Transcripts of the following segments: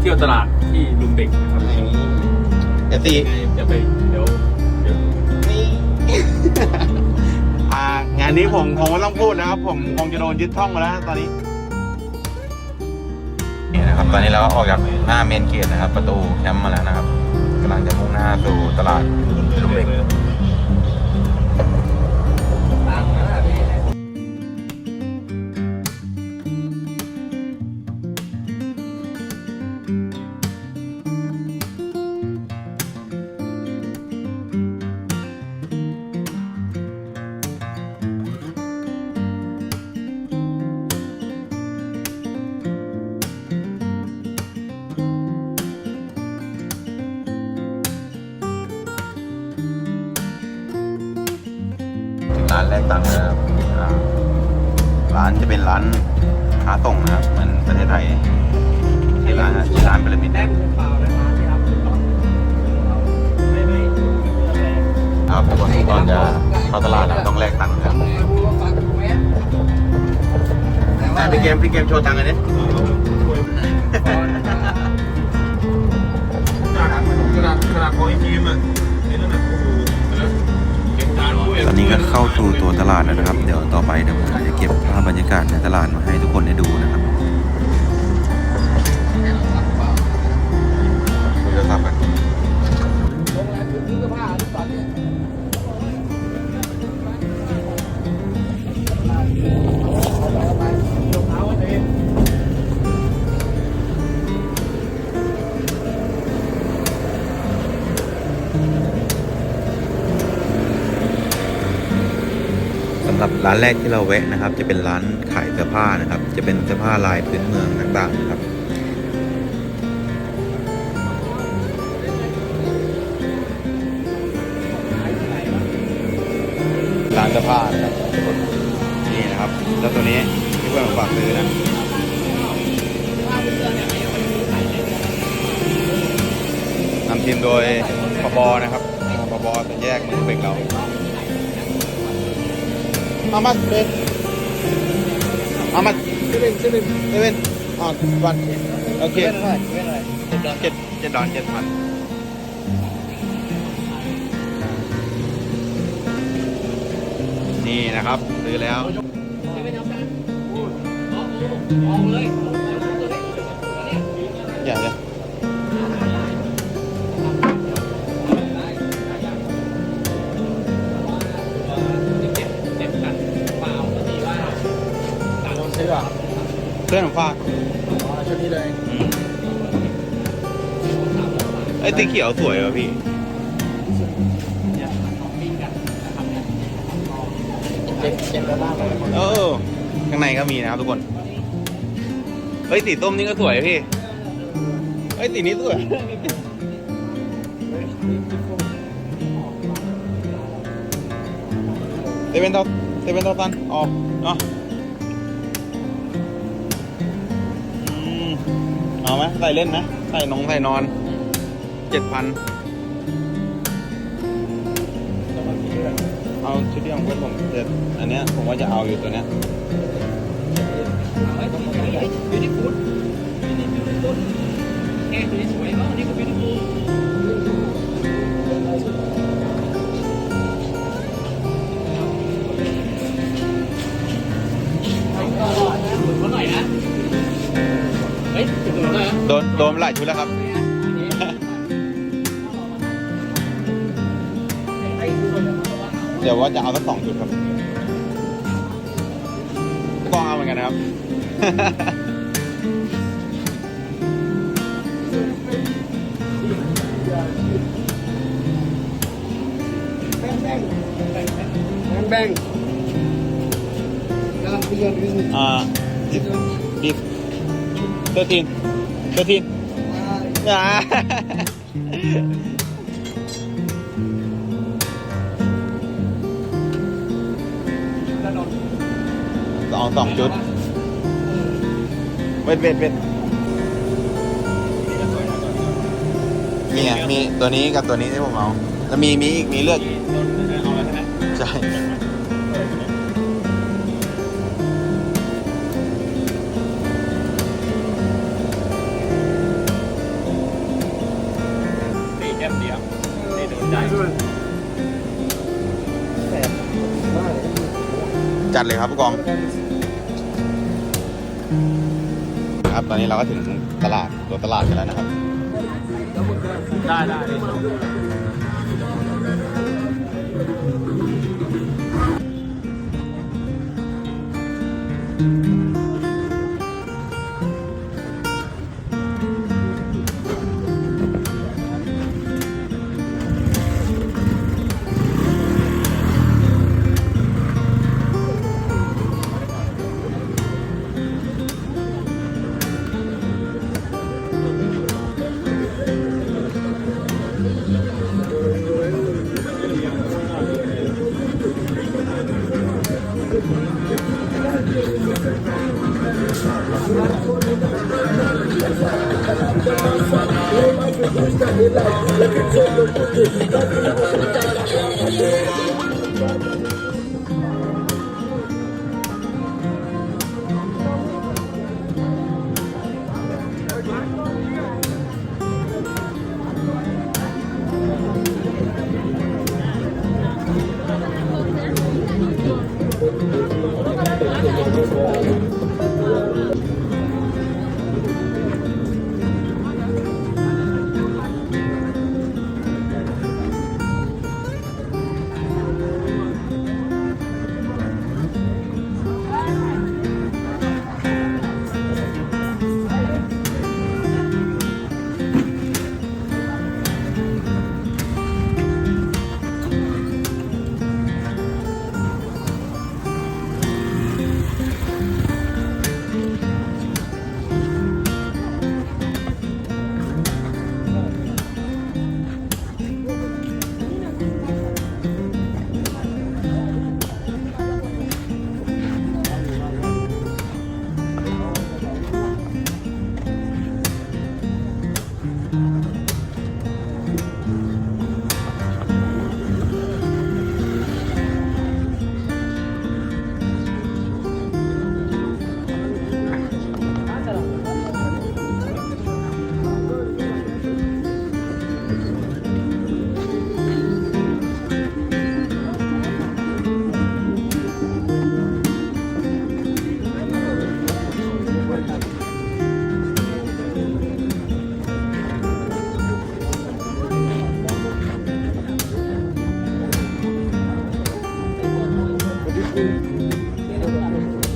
เที่ยวตลาดที่ลุมเด็กนะครับเอฟตียังไงจะไปเดี๋ยวเดี๋ยวนี่อ่างานนี้ผมคงไม่ต้องพูดนะครับ ผมคงจะโดนยึดช่องมาแล้ว ตอนนี้นี่นะครับ ตอนนี้เราก็ออกจากหน้าเมนเกตนะครับ ประตูแคมป์มาแล้วนะครับกำลังจะมุ่งหน้าสู่ตลาดลุมเด็ก ร้านจะเป็นร้านค้าส่งนะครับเหมือนประเทศไทยที่ร้านชื่อร้านพีระมิดแรกเปล่าเลยมาที่รับตอนไม่ไม่ครับก่อนจะเข้าตลาดต้องแลกตังค์ครับแต่พี่เกมพี่เกมโชว์ตังค์อันนี้ขนาดขนาดของไอ้ทีมอะ ตอนนี้ก็เข้าสู่ตัวตลาดแล้วนะครับ เดี๋ยวต่อไปเดี๋ยวผมจะเก็บภาพบรรยากาศในตลาดมาให้ทุกคนได้ดูนะครับ ร้านแรกที่เราแวะนะครับ จะเป็นร้านขายเสื้อผ้านะครับ จะเป็นเสื้อผ้าลายพื้นเมืองต่างๆนะครับร้านเสื้อผ้านะครับนี่นะครับ แล้วตัวนี้ที่เพื่อนผมฝากซื้อนะนำทีมโดยปบนะครับปบจะแยกมือเบรกเรา เอามาเบนเอามาเซเว่นเซเว่นเซเว่นอ๋อวันโอเคเว้นอะไรเว้นอะไรเจ็ดเจ็ดดอนเจ็ดพันนี่นะครับซื้อแล้ว อย่าเลย เพื่อนผมฝากชุดนี้เลยไอ้ยสีเขียวสวยว่ะพี่เจ็บเจ็บกระบ้างเออข้างในก็มีนะครับทุกคนเฮ้ยสีส้มนี่ก็สวยพี่เฮ้ยสีนี้สวยเซเว่นเท่าเซเว่นเท่าตันออกเนาะ ใส่เล่นไหมใส่นงใส่นอนเจ็ดพันเอาชุดที่ของเพื่อนผมเจ็ดอันเนี้ยผมว่าจะเอาอยู่ตัวเนี้ยยูนิฟูดยูนิฟูดแค่สวยๆก็นี่ก็ยูนิฟู โดนโดนหลายชุดแล้วครับ เดี๋ยวว่าจะเอาสักสองชุดครับก็เอาเหมือนกันนะครับ แบงแบงแบงแบงกำลังคุยกันอยู่อ่าดิเตอร์ทีนเตอร์ทีนอ่าสองสองชุด เวทเวทเวทนี่ไงมีตัวนี้กับตัวนี้ที่ผมเอา แล้วมีมีอีกมีเลือกอีกเอาอะไรนะใช่ จัดเลยครับผู้กอง ครับตอนนี้เราก็ถึงตลาดตัวตลาดกันแล้วนะครับ ได้ได้ Yeah.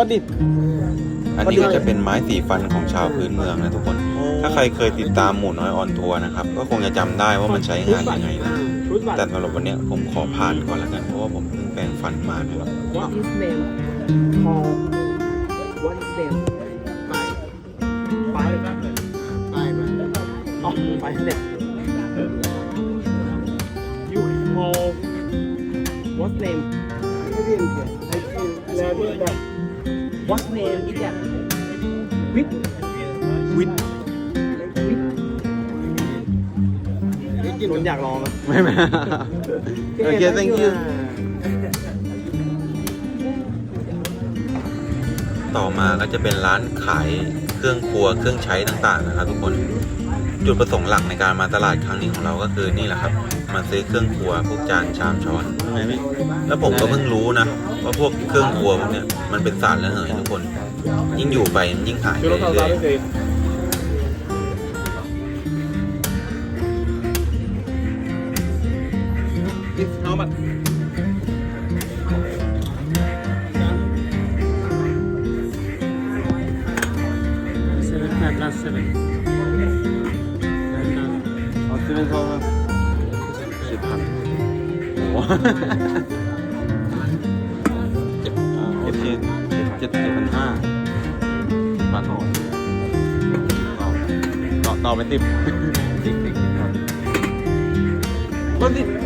วัดดิอันนี้ก็จะเป็นไม้สีฟันของชาวพื้นเมืองนะทุกคน ถ้าใครเคยติดตามหมู่น้อยออนทัวร์นะครับ ก็คงจะจำได้ว่ามันใช้งานยังไงนะชุดบัตรแต่สำหรับวันเนี้ยผมขอผ่านก่อนละกัน เพราะว่าผมเพิ่งแปรงฟันมานะครับ What is name Paul What is name ไปไปไปไปอ๋อไปเนี่ย You Paul What name What นนอยากลองอะไม่ไม่โอเค thank you ต่อมาก็จะเป็นร้านขายเครื่องครัวเครื่องใช้ต่างๆนะครับทุกคนจุดประสงค์หลักในการมาตลาดครั้งนี้ของเราก็คือนี่แหละครับ มาซื้อเครื่องครัวพวกจานชามช้อนแล้วผมก็เพิ่งรู้นะว่าพวกเครื่องครัวพวกเนี้ยมันเป็นสารระเหยทุกคน ยิ่งอยู่ไปมันยิ่งหายไปเรื่อย โอ้โหเจ็ดอ่าโอเจ็ดเจ็ดเจ็ดพันห้าบาทต่อต่อต่อไปติบติบสิบก็สิไ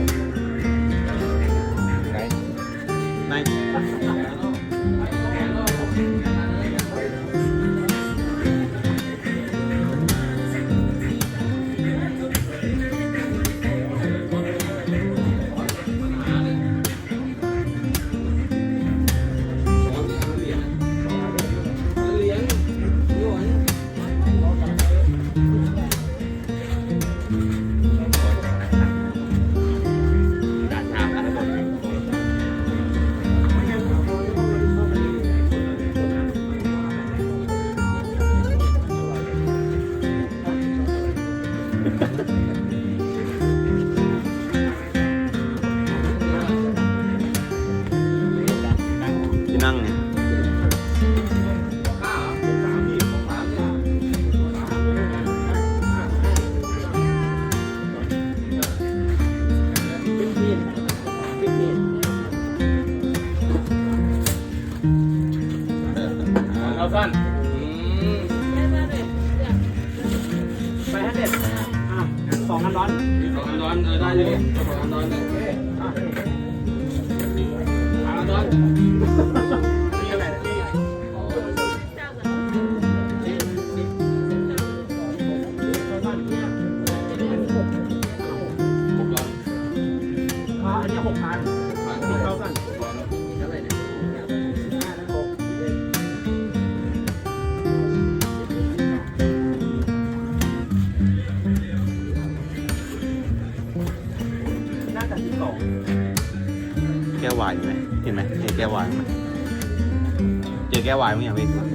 เจอแ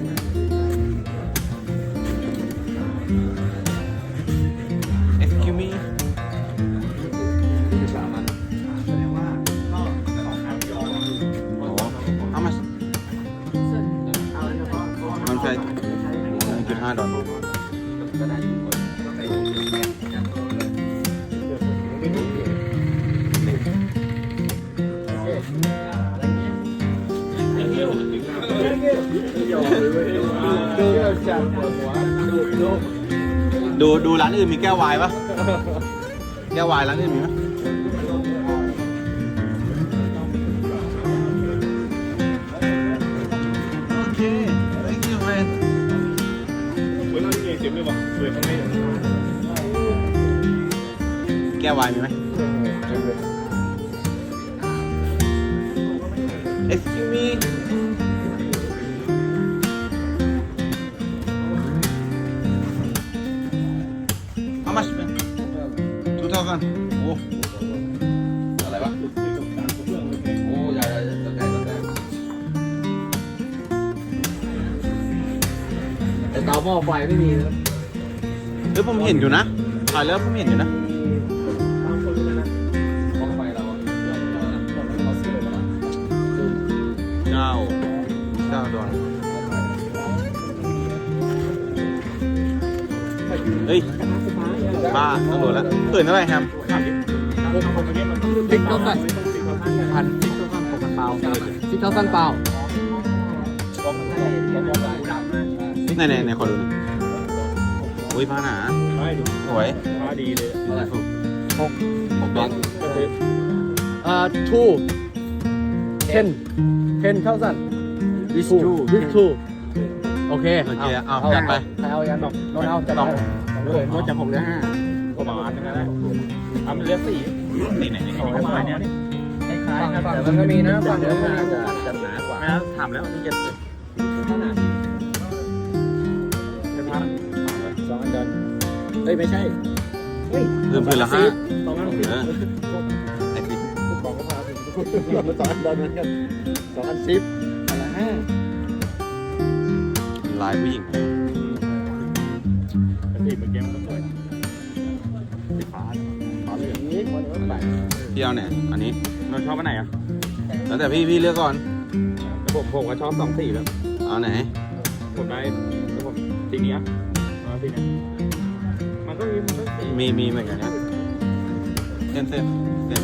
ดหัวดูดูดูดูร้านอื่นมีแก้ววายปะแก้ววายร้านอื่นมีไหมโอเค thank you man เวลาที่เจ็บเลยว่ะเวลาไม่แก้ววายมีไหม โอ้อะไรวะโอ้ยายๆตั้งแต่ตั้งแต่แต่เตาหม้อไฟไม่มีนะเฮ้ยผมเห็นอยู่นะถ่ายแล้วผมเห็นอยู่นะ ตามคนเลยนะห้อไฟเราเขาซื้อเลยนะเก้าเก้าดอลเฮ้ย บ้าตำรวจแล้วตื่นเท่าไหร่ครับติ๊กเท่ากันพันติ๊กเท่ากันหกพันเปล่าติ๊กเท่ากันเปล่าไหนไหนไหนขอดูหน่อยอุ้ยผ้าหนาใช่ดูสวยฟ้าดีเลยหกหกดอลก็คือเอ่อ two ten ten เท่ากัน this two this two โอเคโอเคเอาจัดไปใครเอายันบอกโดนเอาจัดไป เลยนอกจากผมเหลือห้าก็ประมาณนึงนะทำเหลือสี่นี่ไหนนี่ของประมาณเนี้ยนี่คล้ายๆกันแต่มันก็มีนะฝั่งนู้นมันจะจะหนากว่าไม่นะถามแล้วนี่จะจะทำสองอันเดินเฮ้ยไม่ใช่เพิ่มพื้นละห้าสองอันเออไอ้สิสองก็พาถึงสองอันเดินเหมือนกันสองอันซิปอันละห้าลายผู้หญิง สีฟ้าฟ้าเหลืองนี้คนละแปดพี่เอาเนี่ยอันนี้เราชอบอันไหนอะแล้วแต่พี่พี่เลือกก่อนผมผมก็ชอบสองสีแบบเอาไหนผมได้ผมสีนี้อะเอาสีนี้มันก็มีมันก็สีมีมีเหมือนกันนะเส้นเส้นเส้น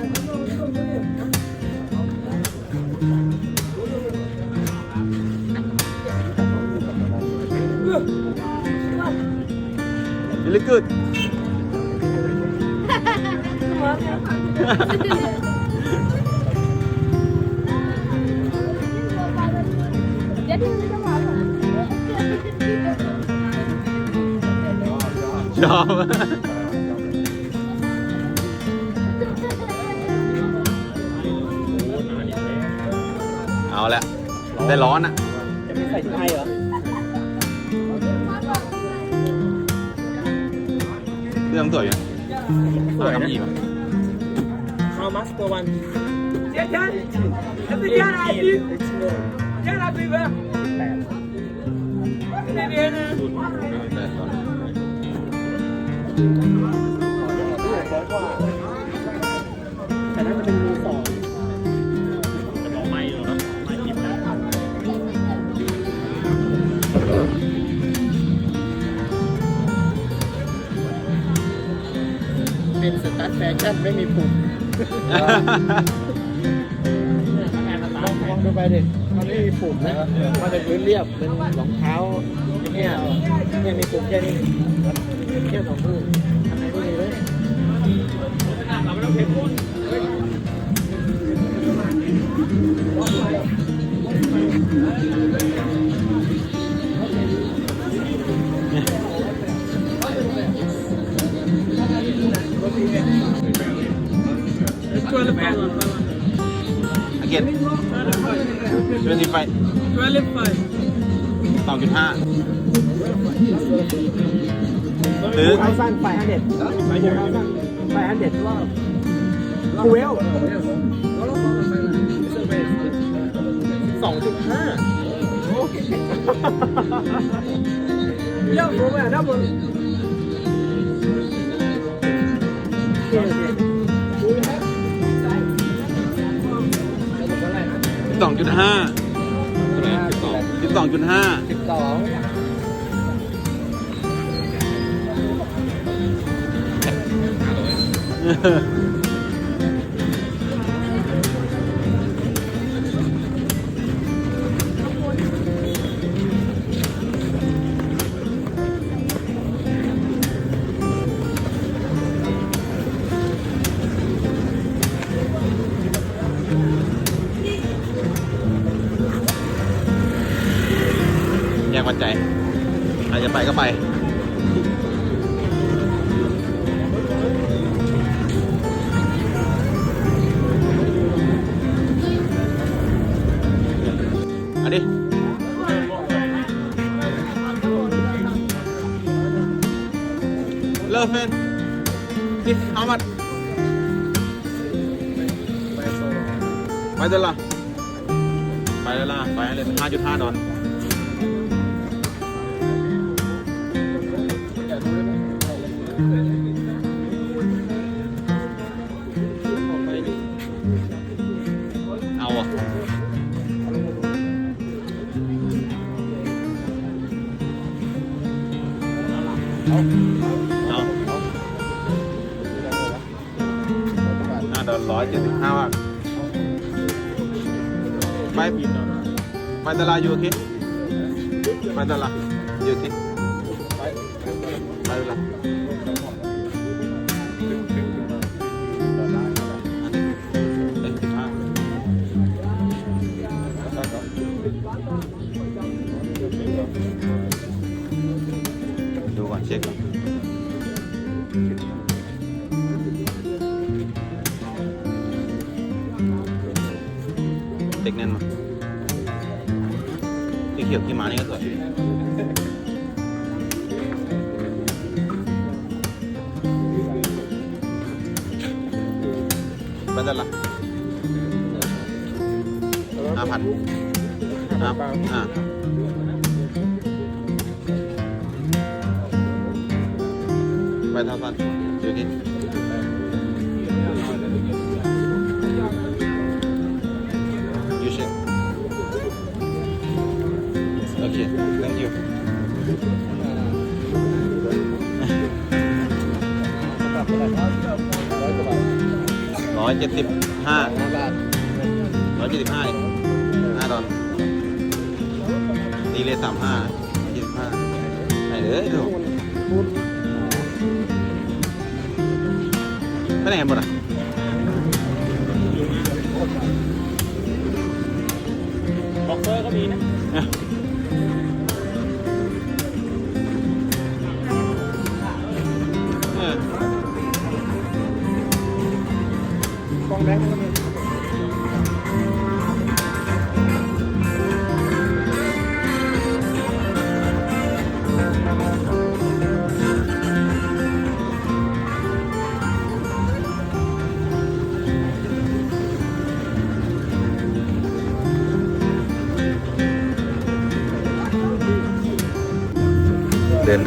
You look good. Job. เอาละได้ร้อนอะ จะไม่ใส่ถุงให้เหรอ เรื่องสวยอยู่สวยนะทำอีก How much per one Jajan, itu jangan habis, jangan habis bang. แปด Ini dia ni. ได้ร้อนร้อยกว่าแต่ เป็นสตาร์ทแฟชั่นไม่มีปุ่มมองดูไปดิมันไม่มีปุ่มนะมันจะพื้นเรียบเป็นรองเท้าเนี่ยเนี่ยมีปุ่มแค่นี้แค่สองมือทำไมไม่มีเลยเรา 12 hours. Again. 25. 12 5. 2.5 หรือ เอาสั้นไปฮันเด็ดเอาสั้นไปฮันเด็ดรอบคูเวล 2.5 Yeah, bro, man, that was. Yeah, yeah. สองจุดห้า Ya, bro, ada bro. สองจุดห้าสิบสองจุดห้าสิบสองแยก ปัจจัยใครจะไปก็ไปอันนี้เลิฟเฟนนี่เอามาไปเดอละไปเดอละไปเลยห้าจุดห้าดอล เอาห้าดอลร้อยเจ็ดสิบห้าบาทไปไปตลาดอยู่โอเคไปตลาดอยู่โอเคไปตลาด เด็กแน่นมาที่เขียวกี่มานี่ก็สวยบันดัลละห้าพันห้าอ่าไปทำฟันดูกิน ร้อยเจ็ดสิบห้าร้อยเจ็ดสิบห้าห้าดอลดีเลยสามห้าเจ็ดสิบห้าไหนเอ้ยดูไปไหนหมดอะบ็อกเซอร์ก็มีนะ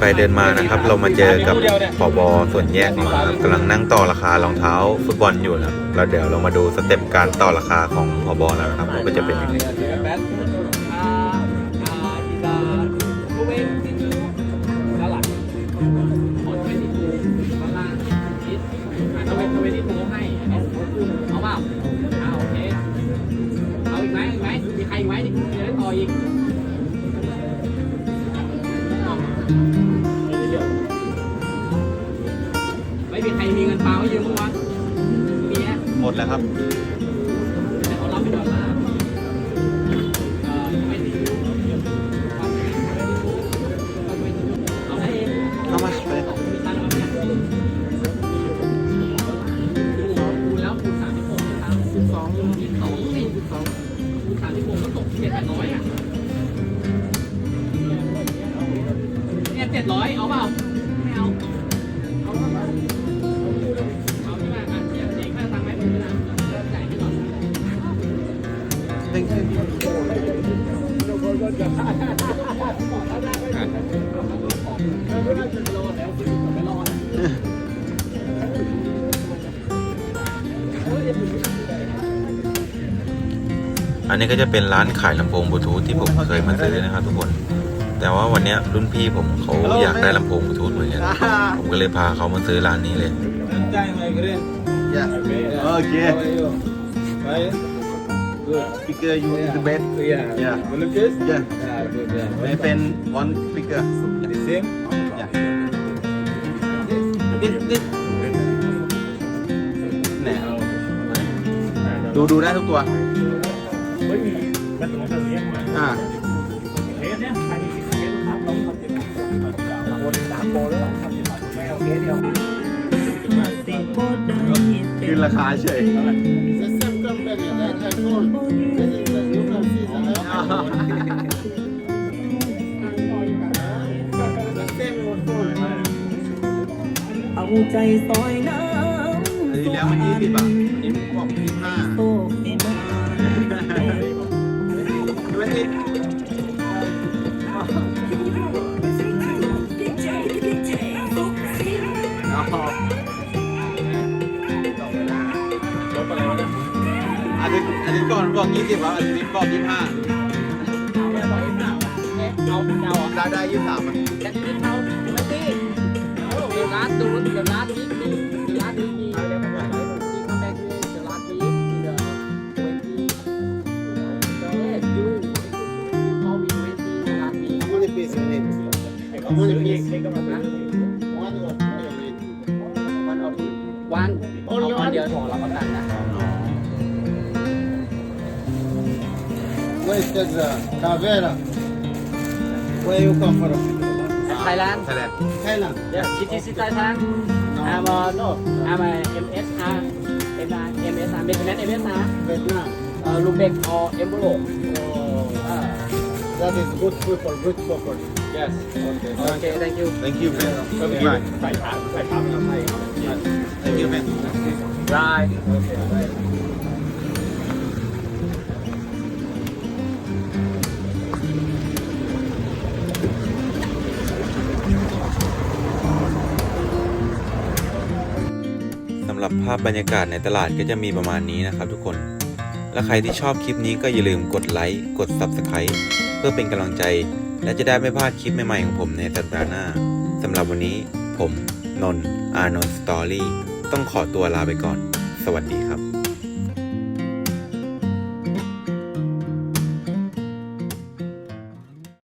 ไปเดินมานะครับ เรามาเจอกับผอบอส่วนแยกมาครับกำลังนั่งต่อราคารองเท้าฟุตบอลอยู่นะครับแล้วเดี๋ยวเรามาดูสเต็ปการต่อราคาของผอบอแล้วนะครับว่าจะเป็นยังไง ณสามสิบหกก็ตกเจ็ดแปดร้อยอะเนี่ยเจ็ดร้อยเอาเปล่า อันนี้ก็จะเป็นร้านขายลำโพงบลูทูธที่ผมเคยมาซื้อนะครับทุกคน แต่ว่าวันเนี้ยรุ่นพี่ผมเขาอยากได้ลำโพงบลูทูธเหมือนกัน ผมก็เลยพาเขามาซื้อร้านนี้เลย Yeah. Okay. How are you? Fine? Good. Speaker you Yeah. the best. Yeah. Yeah. You look this? Yeah. Yeah, good. Yeah. My friend one speaker. The same? Yeah. This. This this แหน่ดูดูได้ทุกตัว อ่าขึ้นราคาเฉย เอาใจซอยน้ำอันนี้แล้วมันยี่สิบอะอันนี้บอกยี่สิบห้าโตให้มา อาทิตย์อาทิตย์ก่อนบอกยี่สิบอาทิตย์นี้บอกยี่สิบห้าเอาเอาอะได้ได้ยี่สามอะแค่นี้เอาไม่ตีเดี๋ยวร้านดูเดี๋ยวร้านนี้มีเดี๋ยวร้านนี้มีเดี๋ยวร้านนี้มีคัมแบ็กด้วยเดี๋ยวร้านนี้เดี๋ยวเวนตี้เดี๋ยวเอ็ดยูเขามีเวนตี้ร้านนี้ How many pieces you need? How many pieces? One or two you need? One or two? วันวันเดียวพอรับประกัน นะ Where is that? uh, Cavera. Where you come from? ไทยแลนด์ไทยแลนด์ Thailand. Yeah, it is in Thailand. I'm uh, no, I'm a MSR, MSR, MSR, Maintenance MSR, Vietnam. uh, Lubeck or envelope. Oh, Uh, that is good people, good people. yes. Okay. Okay, thank you. thank you man Okay. thank you man Right. Okay. ส หรับภาพบรรยากาศในตลาดก็จะมีประมาณนี้นะครับทุกคน และใครที่ชอบคลิปนี้ก็อย่าลืมกดไลค์ กด Subscribe เพื่อเป็นกำลังใจ และจะได้ไม่พลาดคลิปใหม่ๆของผมในสัปดาห์หน้าสำหรับวันนี้ผมนนท์อานนท์สตอรี่ต้องขอตัวลาไปก่อน สวัสดีครับ